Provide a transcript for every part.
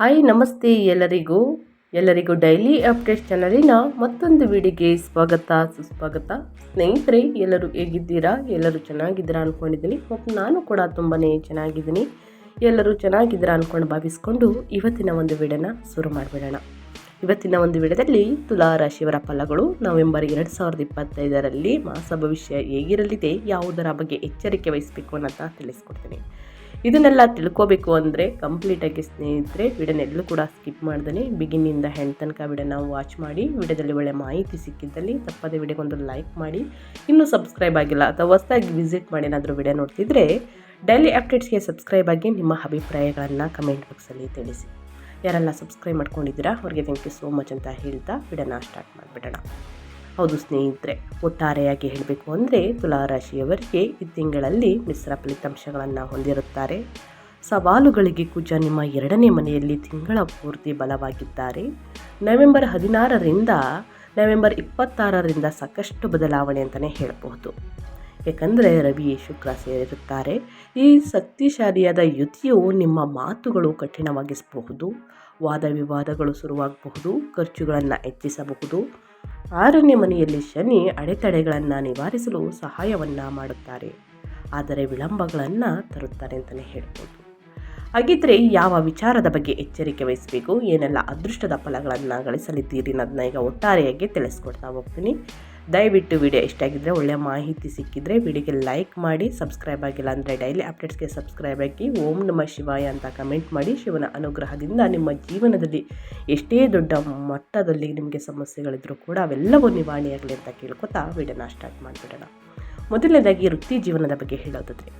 Hi, ನಮಸ್ತೆ ಎಲ್ಲರಿಗೂ. ಎಲ್ಲರಿಗೂ ಡೈಲಿ ಅಪ್ಡೇಟ್ ಚಾನಲಿನ ಮತ್ತೊಂದು ವಿಡಿಯೋಗೆ ಸ್ವಾಗತ, ಸುಸ್ವಾಗತ. ಸ್ನೇಹಿತರೆ, ಎಲ್ಲರೂ ಹೇಗಿದ್ದೀರಾ? ಎಲ್ಲರೂ ಚೆನ್ನಾಗಿದ್ದೀರಾ ಅಂದ್ಕೊಂಡಿದ್ದೀನಿ ಮತ್ತು ನಾನು ಕೂಡ ತುಂಬಾ ಚೆನ್ನಾಗಿದ್ದೀನಿ. ಎಲ್ಲರೂ ಚೆನ್ನಾಗಿದ್ದೀರಾ ಅಂದ್ಕೊಂಡು ಭಾವಿಸ್ಕೊಂಡು ಇವತ್ತಿನ ಒಂದು ವಿಡಿಯೋನ ಶುರು ಮಾಡಿಬಿಡೋಣ. ಇವತ್ತಿನ ಒಂದು ವಿಡಿಯೋದಲ್ಲಿ ತುಲಾ ರಾಶಿಯವರ ಫಲಗಳು ನವೆಂಬರ್ ಎರಡು ಸಾವಿರದ ಇಪ್ಪತ್ತೈದರಲ್ಲಿ ಮಾಸ ಭವಿಷ್ಯ ಹೇಗಿರಲಿದೆ, ಯಾವುದರ ಬಗ್ಗೆ ಎಚ್ಚರಿಕೆ ವಹಿಸಬೇಕು ಅನ್ನೋಂತ ತಿಳಿಸ್ಕೊಡ್ತೀನಿ. ಇದನ್ನೆಲ್ಲ ತಿಳ್ಕೋಬೇಕು ಅಂದರೆ ಕಂಪ್ಲೀಟಾಗಿ ಸ್ನೇಹಿತರೆ ವಿಡಿಯೋನೆಲ್ಲೂ ಕೂಡ ಸ್ಕಿಪ್ ಮಾಡ್ದೇ ಬಿಗಿನಿಂದ ಹೆಣ್ಣು ತನಕ ವಿಡಿಯೋನ ವಾಚ್ ಮಾಡಿ, ವಿಡಿಯೋದಲ್ಲಿ ಒಳ್ಳೆ ಮಾಹಿತಿ ಸಿಕ್ಕಿದ್ದಲ್ಲಿ ತಪ್ಪದೇ ವಿಡಿಯೋಗೊಂದು ಲೈಕ್ ಮಾಡಿ, ಇನ್ನೂ ಸಬ್ಸ್ಕ್ರೈಬ್ ಆಗಿಲ್ಲ ಅಥವಾ ಹೊಸದಾಗಿ ವಿಸಿಟ್ ಮಾಡಿ ಏನಾದರೂ ವಿಡಿಯೋ ನೋಡ್ತಿದ್ರೆ ಡೈಲಿ ಅಪ್ಡೇಟ್ಸ್ಗೆ ಸಬ್ಸ್ಕ್ರೈಬ್ ಆಗಿ ನಿಮ್ಮ ಅಭಿಪ್ರಾಯಗಳನ್ನು ಕಮೆಂಟ್ ಬಾಕ್ಸಲ್ಲಿ ತಿಳಿಸಿ. ಯಾರೆಲ್ಲ ಸಬ್ಸ್ಕ್ರೈಬ್ ಮಾಡ್ಕೊಂಡಿದ್ದೀರಾ, ಅವ್ರಿಗೆ ಥ್ಯಾಂಕ್ ಯು ಸೋ ಮಚ್ ಅಂತ ಹೇಳ್ತಾ ವಿಡಿಯೋನ ಸ್ಟಾರ್ಟ್ ಮಾಡಿಬಿಡೋಣ. ಹೌದು ಸ್ನೇಹಿತರೆ, ಒಟ್ಟಾರೆಯಾಗಿ ಹೇಳಬೇಕು ಅಂದರೆ ತುಲಾರಾಶಿಯವರಿಗೆ ಈ ತಿಂಗಳಲ್ಲಿ ಮಿಶ್ರ ಫಲಿತಾಂಶಗಳನ್ನು ಹೊಂದಿರುತ್ತಾರೆ. ಸವಾಲುಗಳಿಗೆ ಕುಜ ನಿಮ್ಮ ಎರಡನೇ ಮನೆಯಲ್ಲಿ ತಿಂಗಳ ಪೂರ್ತಿ ಬಲವಾಗಿದ್ದಾರೆ. ನವೆಂಬರ್ ಹದಿನಾರರಿಂದ ನವೆಂಬರ್ ಇಪ್ಪತ್ತಾರರಿಂದ ಸಾಕಷ್ಟು ಬದಲಾವಣೆ ಅಂತಲೇ ಹೇಳಬಹುದು. ಏಕೆಂದರೆ ರವಿ, ಶುಕ್ರ ಸೇರಿರುತ್ತಾರೆ. ಈ ಶಕ್ತಿಶಾಲಿಯಾದ ಯುತಿಯು ನಿಮ್ಮ ಮಾತುಗಳು ಕಠಿಣವಾಗಿಸಬಹುದು. ವಾದ ವಿವಾದಗಳು ಶುರುವಾಗಬಹುದು. ಖರ್ಚುಗಳನ್ನು ಹೆಚ್ಚಿಸಬಹುದು. ಆರನೇ ಮನೆಯಲ್ಲಿ ಶನಿ ಅಡೆತಡೆಗಳನ್ನು ನಿವಾರಿಸಲು ಸಹಾಯವನ್ನು ಮಾಡುತ್ತಾರೆ. ಆದರೆ ವಿಳಂಬಗಳನ್ನು ತರುತ್ತಾರೆ ಅಂತಲೇ ಹೇಳ್ಬೋದು. ಹಾಗಿದ್ರೆ ಯಾವ ವಿಚಾರದ ಬಗ್ಗೆ ಎಚ್ಚರಿಕೆ ವಹಿಸಬೇಕು, ಏನೆಲ್ಲ ಅದೃಷ್ಟದ ಫಲಗಳನ್ನು ಗಳಿಸಲಿದ್ದೀರಿ ಅನ್ನೋದನ್ನ ಈಗ ಒಟ್ಟಾರೆಯಾಗಿ ತಿಳಿಸ್ಕೊಡ್ತಾ ಹೋಗ್ತೀನಿ. ದಯವಿಟ್ಟು ವಿಡಿಯೋ ಇಷ್ಟ ಆಗಿದ್ದರೆ ಒಳ್ಳೆಯ ಮಾಹಿತಿ ಸಿಕ್ಕಿದರೆ ವಿಡಿಯೋಗೆ ಲೈಕ್ ಮಾಡಿ ಸಬ್ಸ್ಕ್ರೈಬ್ ಆಗಿಲ್ಲ ಅಂದರೆ ಡೈಲಿ ಅಪ್ಡೇಟ್ಸ್ಗೆ ಸಬ್ಸ್ಕ್ರೈಬ್ ಆಗಿ ಓಂ ನಮ ಶಿವಾಯ ಅಂತ ಕಮೆಂಟ್ ಮಾಡಿ. ಶಿವನ ಅನುಗ್ರಹದಿಂದ ನಿಮ್ಮ ಜೀವನದಲ್ಲಿ ಎಷ್ಟೇ ದೊಡ್ಡ ಮಟ್ಟದಲ್ಲಿ ನಿಮಗೆ ಸಮಸ್ಯೆಗಳಿದ್ರೂ ಕೂಡ ಅವೆಲ್ಲವೂ ನಿವಾರಣೆಯಾಗಲಿ ಅಂತ ಕೇಳ್ಕೊತಾ ವಿಡಿಯೋನ ಸ್ಟಾರ್ಟ್ ಮಾಡಿಬಿಡೋಣ. ಮೊದಲನೇದಾಗಿ ವೃತ್ತಿ ಜೀವನದ ಬಗ್ಗೆ ಹೇಳೋದಾದರೆ,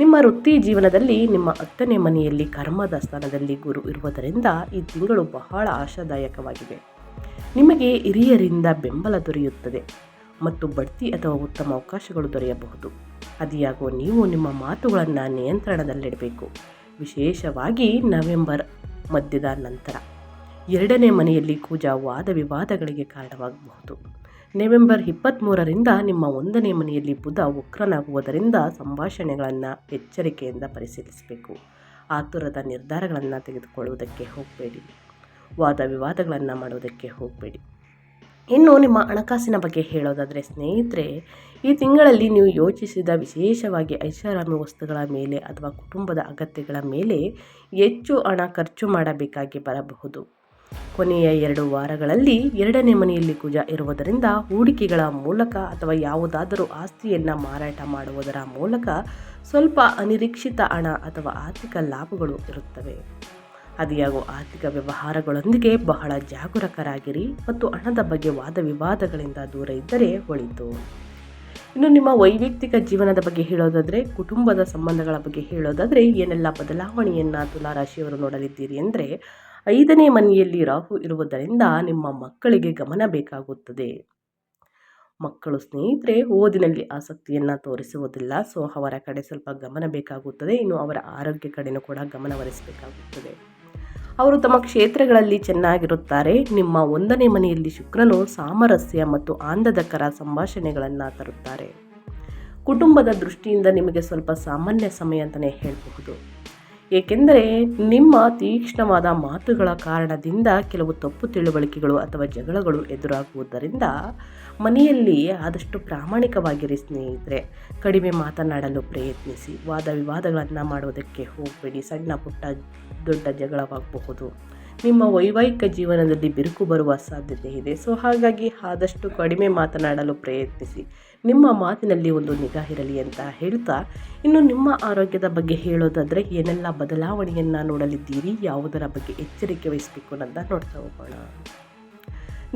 ನಿಮ್ಮ ವೃತ್ತಿ ಜೀವನದಲ್ಲಿ ನಿಮ್ಮ ಹತ್ತನೇ ಮನೆಯಲ್ಲಿ ಕರ್ಮದ ಸ್ಥಾನದಲ್ಲಿ ಗುರು ಇರುವುದರಿಂದ ಈ ತಿಂಗಳು ಬಹಳ ಆಶಾದಾಯಕವಾಗಿದೆ ನಿಮಗೆ ಹಿರಿಯರಿಂದ ಬೆಂಬಲ ದೊರೆಯುತ್ತದೆ. ಮತ್ತು ಬಡ್ತಿ ಅಥವಾ ಉತ್ತಮ ಅವಕಾಶಗಳು ದೊರೆಯಬಹುದು. ಅದಿಯಾಗೋ ನೀವು ನಿಮ್ಮ ಮಾತುಗಳನ್ನು ನಿಯಂತ್ರಣದಲ್ಲಿಡಬೇಕು. ವಿಶೇಷವಾಗಿ ನವೆಂಬರ್ ಮಧ್ಯದ ನಂತರ. ಎರಡನೇ ಮನೆಯಲ್ಲಿ ಕೂಜ ವಾದ ವಿವಾದಗಳಿಗೆ ಕಾರಣವಾಗಬಹುದು. ನವೆಂಬರ್ ಇಪ್ಪತ್ತ್ಮೂರರಿಂದ ನಿಮ್ಮ ಒಂದನೇ ಮನೆಯಲ್ಲಿ ಬುಧ ವಕ್ರನಾಗುವುದರಿಂದ ಸಂಭಾಷಣೆಗಳನ್ನು ಎಚ್ಚರಿಕೆಯಿಂದ ಪರಿಶೀಲಿಸಬೇಕು. ಆತುರದ ನಿರ್ಧಾರಗಳನ್ನು ತೆಗೆದುಕೊಳ್ಳುವುದಕ್ಕೆ ಹೋಗಬೇಡಿ. ವಾದ ವಿವಾದಗಳನ್ನು ಮಾಡುವುದಕ್ಕೆ ಹೋಗಬೇಡಿ. ಇನ್ನು ನಿಮ್ಮ ಹಣಕಾಸಿನ ಬಗ್ಗೆ ಹೇಳೋದಾದರೆ, ಸ್ನೇಹಿತರೆ, ಈ ತಿಂಗಳಲ್ಲಿ ನೀವು ಯೋಚಿಸಿದ ವಿಶೇಷವಾಗಿ ಐಷಾರಾಮಿ ವಸ್ತುಗಳ ಮೇಲೆ ಅಥವಾ ಕುಟುಂಬದ ಅಗತ್ಯಗಳ ಮೇಲೆ ಹೆಚ್ಚು ಹಣ ಖರ್ಚು ಮಾಡಬೇಕಾಗಿ ಬರಬಹುದು. ಕೊನೆಯ ಎರಡು ವಾರಗಳಲ್ಲಿ ಎರಡನೇ ಮನೆಯಲ್ಲಿ ಕುಜ ಇರುವುದರಿಂದ ಹೂಡಿಕೆಗಳ ಮೂಲಕ ಅಥವಾ ಯಾವುದಾದರೂ ಆಸ್ತಿಯನ್ನು ಮಾರಾಟ ಮಾಡುವುದರ ಮೂಲಕ ಸ್ವಲ್ಪ ಅನಿರೀಕ್ಷಿತ ಹಣ ಅಥವಾ ಆರ್ಥಿಕ ಲಾಭಗಳು ಇರುತ್ತವೆ. ಅದಿಯಾಗೋ ಆರ್ಥಿಕ ವ್ಯವಹಾರಗಳೊಂದಿಗೆ ಬಹಳ ಜಾಗರೂಕರಾಗಿರಿ ಮತ್ತು ಹಣದ ಬಗ್ಗೆ ವಾದ ವಿವಾದಗಳಿಂದ ದೂರ ಇದ್ದರೆ ಒಳಿತು. ಇನ್ನು ನಿಮ್ಮ ವೈಯಕ್ತಿಕ ಜೀವನದ ಬಗ್ಗೆ ಹೇಳೋದಾದರೆ, ಕುಟುಂಬದ ಸಂಬಂಧಗಳ ಬಗ್ಗೆ ಹೇಳೋದಾದರೆ, ಏನೆಲ್ಲ ಬದಲಾವಣೆಯನ್ನು ತುಲಾರಾಶಿಯವರು ನೋಡಲಿದ್ದೀರಿ ಅಂದರೆ, ಐದನೇ ಮನೆಯಲ್ಲಿ ರಾಹು ಇರುವುದರಿಂದ ನಿಮ್ಮ ಮಕ್ಕಳಿಗೆ ಗಮನ ಬೇಕಾಗುತ್ತದೆ. ಮಕ್ಕಳು ಸ್ನೇಹಿತರೆ, ಓದಿನಲ್ಲಿ ಆಸಕ್ತಿಯನ್ನು ತೋರಿಸುವುದಿಲ್ಲ, ಸೊ ಅವರ ಕಡೆ ಸ್ವಲ್ಪ ಗಮನ ಬೇಕಾಗುತ್ತದೆ, ಇನ್ನು ಅವರ ಆರೋಗ್ಯ ಕಡೆಯೂ ಕೂಡ ಗಮನಹರಿಸಬೇಕಾಗುತ್ತದೆ ಅವರು ತಮ್ಮ ಕ್ಷೇತ್ರಗಳಲ್ಲಿ ಚೆನ್ನಾಗಿರುತ್ತಾರೆ. ನಿಮ್ಮ ಒಂದನೇ ಮನೆಯಲ್ಲಿ ಶುಕ್ರನು ಸಾಮರಸ್ಯ ಮತ್ತು ಆನಂದಕರ ಸಂಭಾಷಣೆಗಳನ್ನು ತರುತ್ತಾರೆ. ಕುಟುಂಬದ ದೃಷ್ಟಿಯಿಂದ ನಿಮಗೆ ಸ್ವಲ್ಪ ಸಾಮಾನ್ಯ ಸಮಯ ಅಂತಲೇ ಹೇಳಬಹುದು. ಏಕೆಂದರೆ ನಿಮ್ಮ ತೀಕ್ಷ್ಣವಾದ ಮಾತುಗಳ ಕಾರಣದಿಂದ ಕೆಲವು ತಪ್ಪು ತಿಳುವಳಿಕೆಗಳು ಅಥವಾ ಜಗಳಗಳು ಎದುರಾಗುವುದರಿಂದ ಮನೆಯಲ್ಲಿ ಆದಷ್ಟು ಪ್ರಾಮಾಣಿಕವಾಗಿರಿ ಸ್ನೇಹಿತರೆ. ಕಡಿಮೆ ಮಾತನಾಡಲು ಪ್ರಯತ್ನಿಸಿ. ವಾದ ವಿವಾದಗಳನ್ನು ಮಾಡುವುದಕ್ಕೆ ಹೋಗಬೇಡಿ. ಸಣ್ಣ ಪುಟ್ಟ ದೊಡ್ಡ ಜಗಳವಾಗಬಹುದು. ನಿಮ್ಮ ವೈವಾಹಿಕ ಜೀವನದಲ್ಲಿ ಬಿರುಕು ಬರುವ ಸಾಧ್ಯತೆ ಇದೆ. ಸೊ, ಹಾಗಾಗಿ ಆದಷ್ಟು ಕಡಿಮೆ ಮಾತನಾಡಲು ಪ್ರಯತ್ನಿಸಿ. ನಿಮ್ಮ ಮಾತಿನಲ್ಲಿ ಒಂದು ನಿಗಾ ಇರಲಿ ಅಂತ ಹೇಳ್ತಾ, ಇನ್ನು ನಿಮ್ಮ ಆರೋಗ್ಯದ ಬಗ್ಗೆ ಹೇಳೋದಾದರೆ ಏನೆಲ್ಲ ಬದಲಾವಣೆಯನ್ನು ನೋಡಲಿದ್ದೀರಿ, ಯಾವುದರ ಬಗ್ಗೆ ಎಚ್ಚರಿಕೆ ವಹಿಸಬೇಕು ಅನ್ನೋದನ್ನ ನೋಡ್ತಾ ಹೋಗೋಣ.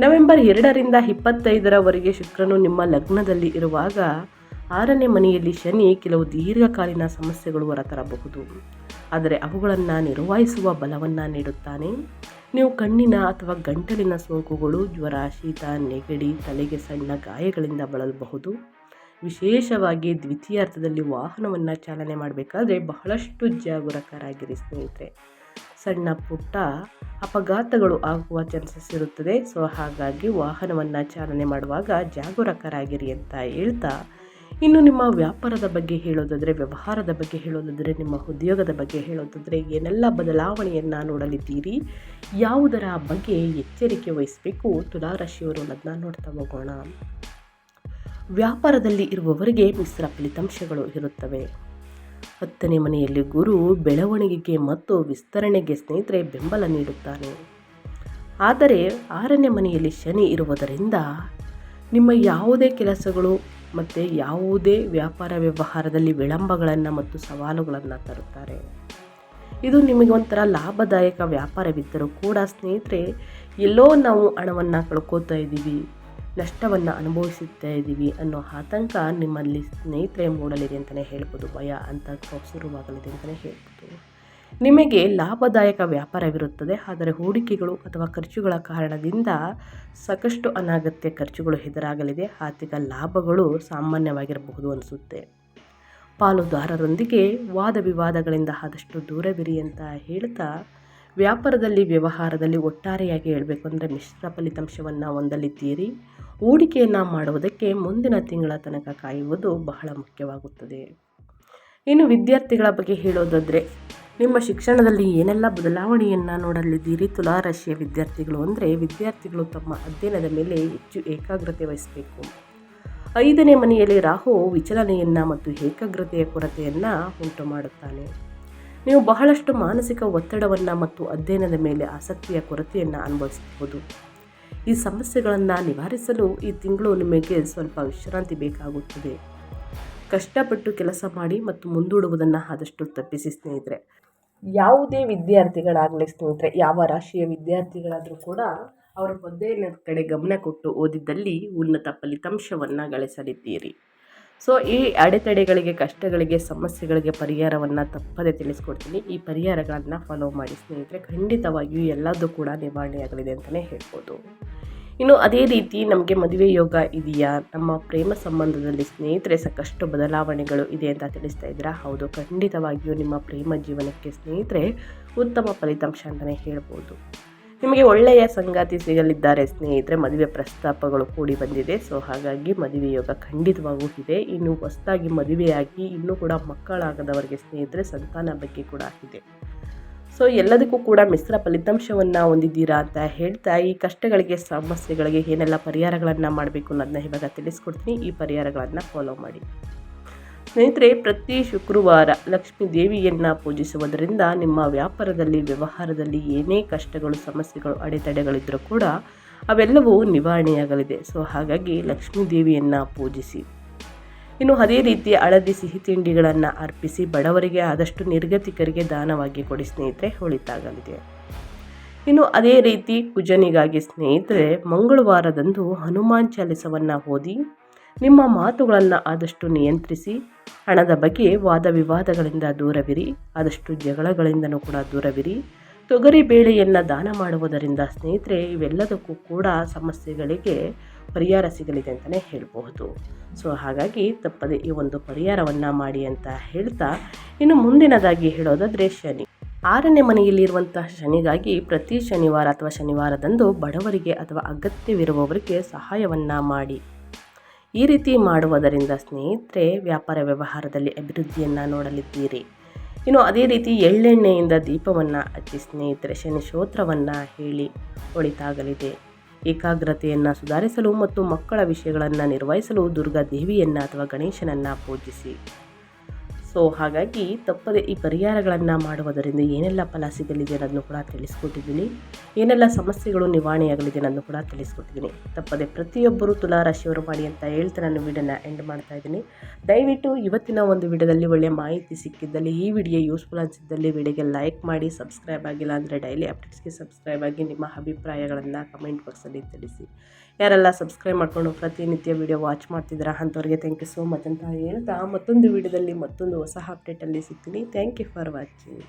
ನವೆಂಬರ್ ಎರಡರಿಂದ ಇಪ್ಪತ್ತೈದರವರೆಗೆ ಶುಕ್ರನು ನಿಮ್ಮ ಲಗ್ನದಲ್ಲಿ ಇರುವಾಗ ಆರನೇ ಮನೆಯಲ್ಲಿ ಶನಿ ಕೆಲವು ದೀರ್ಘಕಾಲೀನ ಸಮಸ್ಯೆಗಳು ಹೊರತರಬಹುದು. ಆದರೆ ಅವುಗಳನ್ನು ನಿರ್ವಹಿಸುವ ಬಲವನ್ನು ನೀಡುತ್ತಾನೆ. ನೀವು ಕಣ್ಣಿನ ಅಥವಾ ಗಂಟಲಿನ ಸೋಂಕುಗಳು, ಜ್ವರ, ಶೀತ, ನೆಗಡಿ, ತಲೆಗೆ ಸಣ್ಣ ಗಾಯಗಳಿಂದ ಬಳಲಬಹುದು. ವಿಶೇಷವಾಗಿ ದ್ವಿತೀಯಾರ್ಥದಲ್ಲಿ ವಾಹನವನ್ನು ಚಾಲನೆ ಮಾಡಬೇಕಾದ್ರೆ ಬಹಳಷ್ಟು ಜಾಗರೂಕರಾಗಿರಿ ಸ್ನೇಹಿತರೆ. ಸಣ್ಣ ಪುಟ್ಟ ಅಪಘಾತಗಳು ಆಗುವ ಚಾನ್ಸಸ್ ಇರುತ್ತದೆ. ಸೊ, ಹಾಗಾಗಿ ವಾಹನವನ್ನು ಚಾಲನೆ ಮಾಡುವಾಗ ಜಾಗರೂಕರಾಗಿರಿ ಅಂತ ಹೇಳ್ತಾ ಇನ್ನು ನಿಮ್ಮ ವ್ಯಾಪಾರದ ಬಗ್ಗೆ ಹೇಳೋದಾದರೆ, ವ್ಯವಹಾರದ ಬಗ್ಗೆ ಹೇಳೋದಾದರೆ, ನಿಮ್ಮ ಉದ್ಯೋಗದ ಬಗ್ಗೆ ಹೇಳೋದಾದರೆ, ಏನೆಲ್ಲ ಬದಲಾವಣೆಯನ್ನು ನೋಡಲಿದ್ದೀರಿ? ಯಾವುದರ ಬಗ್ಗೆ ಎಚ್ಚರಿಕೆ ವಹಿಸಬೇಕು? ತುಲಾರಾಶಿಯವರು ಅನ್ನೋದನ್ನ ನೋಡ್ತಾ ಹೋಗೋಣ. ವ್ಯಾಪಾರದಲ್ಲಿ ಇರುವವರಿಗೆ ಮಿಶ್ರ ಫಲಿತಾಂಶಗಳು ಇರುತ್ತವೆ. ಹತ್ತನೇ ಮನೆಯಲ್ಲಿ ಗುರು ಬೆಳವಣಿಗೆಗೆ ಮತ್ತು ವಿಸ್ತರಣೆಗೆ ಸ್ನೇಹಿತರೆ ಬೆಂಬಲ ನೀಡುತ್ತಾನೆ. ಆದರೆ, ಆರನೇ ಮನೆಯಲ್ಲಿ ಶನಿ ಇರುವುದರಿಂದ ನಿಮ್ಮ ಯಾವುದೇ ಕೆಲಸಗಳು ಮತ್ತು ಯಾವುದೇ ವ್ಯಾಪಾರ ವ್ಯವಹಾರದಲ್ಲಿ ವಿಳಂಬಗಳನ್ನು ಮತ್ತು ಸವಾಲುಗಳನ್ನು ತರುತ್ತಾರೆ. ಇದು ನಿಮಗೆ ಒಂಥರ ಲಾಭದಾಯಕ ವ್ಯಾಪಾರವಿದ್ದರೂ ಕೂಡ ಸ್ನೇಹಿತರೆ, ಎಲ್ಲೋ ನಾವು ಹಣವನ್ನು ಕಳ್ಕೋತಾ ಇದ್ದೀವಿ, ನಷ್ಟವನ್ನು ಅನುಭವಿಸುತ್ತಾ ಇದ್ದೀವಿ ಅನ್ನೋ ಆತಂಕ ನಿಮ್ಮಲ್ಲಿ ಸ್ನೇಹಿತರೆ ಮೂಡಲಿದೆ ಅಂತಲೇ ಹೇಳ್ಬೋದು, ಭಯ ಅಂತ ಶುರುವಾಗಲಿದೆ ಅಂತಲೇ ಹೇಳ್ಬೋದು. ನಿಮಗೆ ಲಾಭದಾಯಕ ವ್ಯಾಪಾರವಿರುತ್ತದೆ. ಆದರೆ ಹೂಡಿಕೆಗಳು ಅಥವಾ ಖರ್ಚುಗಳ ಕಾರಣದಿಂದ ಸಾಕಷ್ಟು ಅನಗತ್ಯ ಖರ್ಚುಗಳು ಎದುರಾಗಲಿದೆ. ಆರ್ಥಿಕ ಲಾಭಗಳು ಸಾಮಾನ್ಯವಾಗಿರಬಹುದು ಅನಿಸುತ್ತೆ. ಪಾಲುದಾರರೊಂದಿಗೆ ವಾದ ವಿವಾದಗಳಿಂದ ಆದಷ್ಟು ದೂರವಿರಿ ಅಂತ ಹೇಳ್ತಾ ವ್ಯಾಪಾರದಲ್ಲಿ, ವ್ಯವಹಾರದಲ್ಲಿ ಒಟ್ಟಾರೆಯಾಗಿ ಹೇಳಬೇಕು ಅಂದರೆ ಮಿಶ್ರ ಫಲಿತಾಂಶವನ್ನು ಹೊಂದಲಿದ್ದೀರಿ. ಹೂಡಿಕೆಯನ್ನು ಮಾಡುವುದಕ್ಕೆ ಮುಂದಿನ ತಿಂಗಳ ತನಕ ಕಾಯುವುದು ಬಹಳ ಮುಖ್ಯವಾಗುತ್ತದೆ. ಇನ್ನು ವಿದ್ಯಾರ್ಥಿಗಳ ಬಗ್ಗೆ ಹೇಳೋದಾದರೆ ನಿಮ್ಮ ಶಿಕ್ಷಣದಲ್ಲಿ ಏನೆಲ್ಲ ಬದಲಾವಣೆಯನ್ನು ನೋಡಲಿದ್ದೀರಿ? ತುಲಾರಾಶಿಯ ವಿದ್ಯಾರ್ಥಿಗಳು ಅಂದರೆ ವಿದ್ಯಾರ್ಥಿಗಳು ತಮ್ಮ ಅಧ್ಯಯನದ ಮೇಲೆ ಹೆಚ್ಚು ಏಕಾಗ್ರತೆ ವಹಿಸಬೇಕು. ಐದನೇ ಮನೆಯಲ್ಲಿ ರಾಹು ವಿಚಲನೆಯನ್ನು ಮತ್ತು ಏಕಾಗ್ರತೆಯ ಕೊರತೆಯನ್ನು ಉಂಟು ಮಾಡುತ್ತಾನೆ. ನೀವು ಬಹಳಷ್ಟು ಮಾನಸಿಕ ಒತ್ತಡವನ್ನು ಮತ್ತು ಅಧ್ಯಯನದ ಮೇಲೆ ಆಸಕ್ತಿಯ ಕೊರತೆಯನ್ನು ಅನುಭವಿಸಬಹುದು. ಈ ಸಮಸ್ಯೆಗಳನ್ನು ನಿವಾರಿಸಲು ಈ ತಿಂಗಳು ನಿಮಗೆ ಸ್ವಲ್ಪ ವಿಶ್ರಾಂತಿ ಬೇಕಾಗುತ್ತದೆ. ಕಷ್ಟಪಟ್ಟು ಕೆಲಸ ಮಾಡಿ ಮತ್ತು ಮುಂದೂಡುವುದನ್ನು ಆದಷ್ಟು ತಪ್ಪಿಸಿ ಸ್ನೇಹಿತರೆ. ಯಾವುದೇ ವಿದ್ಯಾರ್ಥಿಗಳಾಗಲಿ ಸ್ನೇಹಿತರೆ, ಯಾವ ರಾಶಿಯ ವಿದ್ಯಾರ್ಥಿಗಳಾದರೂ ಕೂಡ ಅವರ ಅಧ್ಯಯನದ ಕಡೆ ಗಮನ ಕೊಟ್ಟು ಓದಿದ್ದಲ್ಲಿ ಉನ್ನತ ಫಲಿತಾಂಶವನ್ನು ಗಳಿಸಲಿದ್ದೀರಿ. ಸೊ ಈ ಅಡೆತಡೆಗಳಿಗೆ, ಕಷ್ಟಗಳಿಗೆ, ಸಮಸ್ಯೆಗಳಿಗೆ ಪರಿಹಾರವನ್ನು ತಪ್ಪದೇ ತಿಳಿಸ್ಕೊಡ್ತೀನಿ. ಈ ಪರಿಹಾರಗಳನ್ನು ಫಾಲೋ ಮಾಡಿ ಸ್ನೇಹಿತರೆ, ಖಂಡಿತವಾಗಿಯೂ ಎಲ್ಲದೂ ಕೂಡ ನಿವಾರಣೆಯಾಗಲಿದೆ ಅಂತಲೇ ಹೇಳ್ಬೋದು. ಇನ್ನು ಅದೇ ರೀತಿ ನಮಗೆ ಮದುವೆ ಯೋಗ ಇದೆಯಾ? ನಮ್ಮ ಪ್ರೇಮ ಸಂಬಂಧದಲ್ಲಿ ಸ್ನೇಹಿತರೆ, ಸಾಕಷ್ಟು ಬದಲಾವಣೆಗಳು ಇದೆ ಅಂತ ತಿಳಿಸ್ತಾ ಇದ್ದೀರಾ? ಹೌದು, ಖಂಡಿತವಾಗಿಯೂ ನಿಮ್ಮ ಪ್ರೇಮ ಜೀವನಕ್ಕೆ ಸ್ನೇಹಿತರೆ ಉತ್ತಮ ಫಲಿತಾಂಶ ಅಂತಲೇ ಹೇಳ್ಬೋದು. ನಿಮಗೆ ಒಳ್ಳೆಯ ಸಂಗಾತಿ ಸಿಗಲಿದ್ದಾರೆ ಸ್ನೇಹಿತರೆ, ಮದುವೆ ಪ್ರಸ್ತಾಪಗಳು ಕೂಡಿ ಬಂದಿದೆ. ಸೊ, ಹಾಗಾಗಿ ಮದುವೆ ಯೋಗ ಖಂಡಿತವಾಗೂ ಇದೆ. ಇನ್ನು ಹೊಸದಾಗಿ ಮದುವೆಯಾಗಿ ಇನ್ನೂ ಕೂಡ ಮಕ್ಕಳಾಗದವರಿಗೆ ಸ್ನೇಹಿತರೆ, ಸಂತಾನ ಬಗ್ಗೆ ಕೂಡ ಇದೆ. ಸೊ ಎಲ್ಲದಕ್ಕೂ ಕೂಡ ಮಿಶ್ರ ಫಲಿತಾಂಶವನ್ನು ಹೊಂದಿದ್ದೀರಾ ಅಂತ ಹೇಳ್ತಾ ಈ ಕಷ್ಟಗಳಿಗೆ, ಸಮಸ್ಯೆಗಳಿಗೆ ಏನೆಲ್ಲ ಪರಿಹಾರಗಳನ್ನು ಮಾಡಬೇಕು ಅನ್ನೋದನ್ನ ಇವಾಗ ತಿಳಿಸ್ಕೊಡ್ತೀನಿ. ಈ ಪರಿಹಾರಗಳನ್ನು ಫಾಲೋ ಮಾಡಿ. ಸ್ನೇಹಿತರೆ, ಪ್ರತಿ ಶುಕ್ರವಾರ ಲಕ್ಷ್ಮೀ ದೇವಿಯನ್ನು ಪೂಜಿಸುವುದರಿಂದ ನಿಮ್ಮ ವ್ಯಾಪಾರದಲ್ಲಿ, ವ್ಯವಹಾರದಲ್ಲಿ ಏನೇ ಕಷ್ಟಗಳು, ಸಮಸ್ಯೆಗಳು ಅಡೆತಡೆಗಳಿದ್ದರೂ ಕೂಡ ಅವೆಲ್ಲವೂ ನಿವಾರಣೆಯಾಗಲಿದೆ. ಸೊ ಹಾಗಾಗಿ ಲಕ್ಷ್ಮೀ ದೇವಿಯನ್ನು ಪೂಜಿಸಿ. ಇನ್ನು ಅದೇ ರೀತಿ ಹಳದಿ ಸಿಹಿ ತಿಂಡಿಗಳನ್ನು ಅರ್ಪಿಸಿ ಬಡವರಿಗೆ ಆದಷ್ಟು ನಿರ್ಗತಿಕರಿಗೆ ದಾನವಾಗಿ ಕೊಡಿ ಸ್ನೇಹಿತರೆ ಒಳಿತಾಗಲಿದೆ ಇನ್ನು ಅದೇ ರೀತಿ ಕುಜನಿಗಾಗಿ ಸ್ನೇಹಿತರೆ, ಮಂಗಳವಾರದಂದು ಹನುಮಾನ್ ಚಾಲಿಸವನ್ನು ಓದಿ ನಿಮ್ಮ ಮಾತುಗಳನ್ನು ಆದಷ್ಟು ನಿಯಂತ್ರಿಸಿ, ಹಣದ ಬಗ್ಗೆ ವಾದ ವಿವಾದಗಳಿಂದ ದೂರವಿರಿ, ಆದಷ್ಟು ಜಗಳಗಳಿಂದನೂ ಕೂಡ ದೂರವಿರಿ. ತೊಗರಿ ಬೇಳೆಯನ್ನು ದಾನ ಮಾಡುವುದರಿಂದ ಸ್ನೇಹಿತರೆ, ಇವೆಲ್ಲದಕ್ಕೂ ಕೂಡ ಸಮಸ್ಯೆಗಳಿಗೆ ಪರಿಹಾರ ಸಿಗಲಿದೆ ಅಂತಲೇ ಹೇಳಬಹುದು. ಸೊ, ಹಾಗಾಗಿ ತಪ್ಪದೆ ಈ ಒಂದು ಪರಿಹಾರವನ್ನು ಮಾಡಿ ಅಂತ ಹೇಳ್ತಾ, ಇನ್ನು ಮುಂದಿನದಾಗಿ ಹೇಳೋದಾದರೆ ಶನಿ. ಆರನೇ ಮನೆಯಲ್ಲಿರುವಂತಹ ಶನಿಗಾಗಿ ಪ್ರತಿ ಶನಿವಾರ ಅಥವಾ ಶನಿವಾರದಂದು ಬಡವರಿಗೆ ಅಥವಾ ಅಗತ್ಯವಿರುವವರಿಗೆ ಸಹಾಯವನ್ನು ಮಾಡಿ. ಈ ರೀತಿ ಮಾಡುವುದರಿಂದ ಸ್ನೇಹಿತರೆ, ವ್ಯಾಪಾರ ವ್ಯವಹಾರದಲ್ಲಿ ಅಭಿವೃದ್ಧಿಯನ್ನು ನೋಡಲಿದ್ದೀರಿ. ಇನ್ನು ಅದೇ ರೀತಿ ಎಳ್ಳೆಣ್ಣೆಯಿಂದ ದೀಪವನ್ನು ಹಚ್ಚಿ ಸ್ನೇಹಿತರೆ ಶನಿ ಸ್ತೋತ್ರವನ್ನು ಹೇಳಿ ಒಳಿತಾಗಲಿದೆ. ಏಕಾಗ್ರತೆಯನ್ನು ಸುಧಾರಿಸಲು ಮತ್ತು ಮಕ್ಕಳ ವಿಷಯಗಳನ್ನು ನಿರ್ವಹಿಸಲು ದುರ್ಗಾ ದೇವಿಯನ್ನು ಅಥವಾ ಗಣೇಶನನ್ನು ಪೂಜಿಸಿ. ಸೊ ಹಾಗಾಗಿ ತಪ್ಪದೆ ಈ ಪರಿಹಾರಗಳನ್ನು ಮಾಡುವುದರಿಂದ ಏನೆಲ್ಲ ಫಲ ಸಿಗಲಿದೆ ಅನ್ನೋದನ್ನು ಕೂಡ ತಿಳಿಸ್ಕೊಟ್ಟಿದ್ದೀನಿ. ಏನೆಲ್ಲ ಸಮಸ್ಯೆಗಳು ನಿವಾರಣೆಯಾಗಲಿದೆ ಅನ್ನೋದನ್ನು ಕೂಡ ತಿಳಿಸ್ಕೊಟ್ಟಿದ್ದೀನಿ. ತಪ್ಪದೆ ಪ್ರತಿಯೊಬ್ಬರು ತುಲಾರಾಶಿಯವರು ಮಾಡಿ ಅಂತ ಹೇಳ್ತಾ ನಾನು ವಿಡಿಯೋನ ಎಂಡ್ ಮಾಡ್ತಾ ಇದ್ದೀನಿ. ದಯವಿಟ್ಟು ಇವತ್ತಿನ ಒಂದು ವಿಡಿಯೋದಲ್ಲಿ ಒಳ್ಳೆಯ ಮಾಹಿತಿ ಸಿಕ್ಕಿದ್ದಲ್ಲಿ ಈ ವಿಡಿಯೋ ಯೂಸ್ಫುಲ್ ಅನಿಸಿದ್ದಲ್ಲಿ ವಿಡಿಯೋಗೆ ಲೈಕ್ ಮಾಡಿ ಸಬ್ಸ್ಕ್ರೈಬ್ ಆಗಿಲ್ಲ ಅಂದರೆ ಡೈಲಿ ಅಪ್ಡೇಟ್ಸ್ಗೆ ಸಬ್ಸ್ಕ್ರೈಬ್ ಆಗಿ ನಿಮ್ಮ ಅಭಿಪ್ರಾಯಗಳನ್ನು ಕಮೆಂಟ್ ಬಾಕ್ಸಲ್ಲಿ ತಿಳಿಸಿ. ಯಾರೆಲ್ಲ ಸಬ್ಸ್ಕ್ರೈಬ್ ಮಾಡಿಕೊಂಡು ಪ್ರತಿನಿತ್ಯ ವಿಡಿಯೋ ವಾಚ್ ಮಾಡ್ತಿದ್ದೀರಾ ಅಂಥವ್ರಿಗೆ ಥ್ಯಾಂಕ್ ಯು ಸೋ ಮಚ್ ಅಂತ ಹೇಳ್ತಾ ಮತ್ತೊಂದು ವಿಡಿಯೋದಲ್ಲಿ ಮತ್ತೊಂದು ಹೊಸ ಅಪ್ಡೇಟಲ್ಲಿ ಸಿಗ್ತೀನಿ ಥ್ಯಾಂಕ್ ಯು ಫಾರ್ ವಾಚಿಂಗ್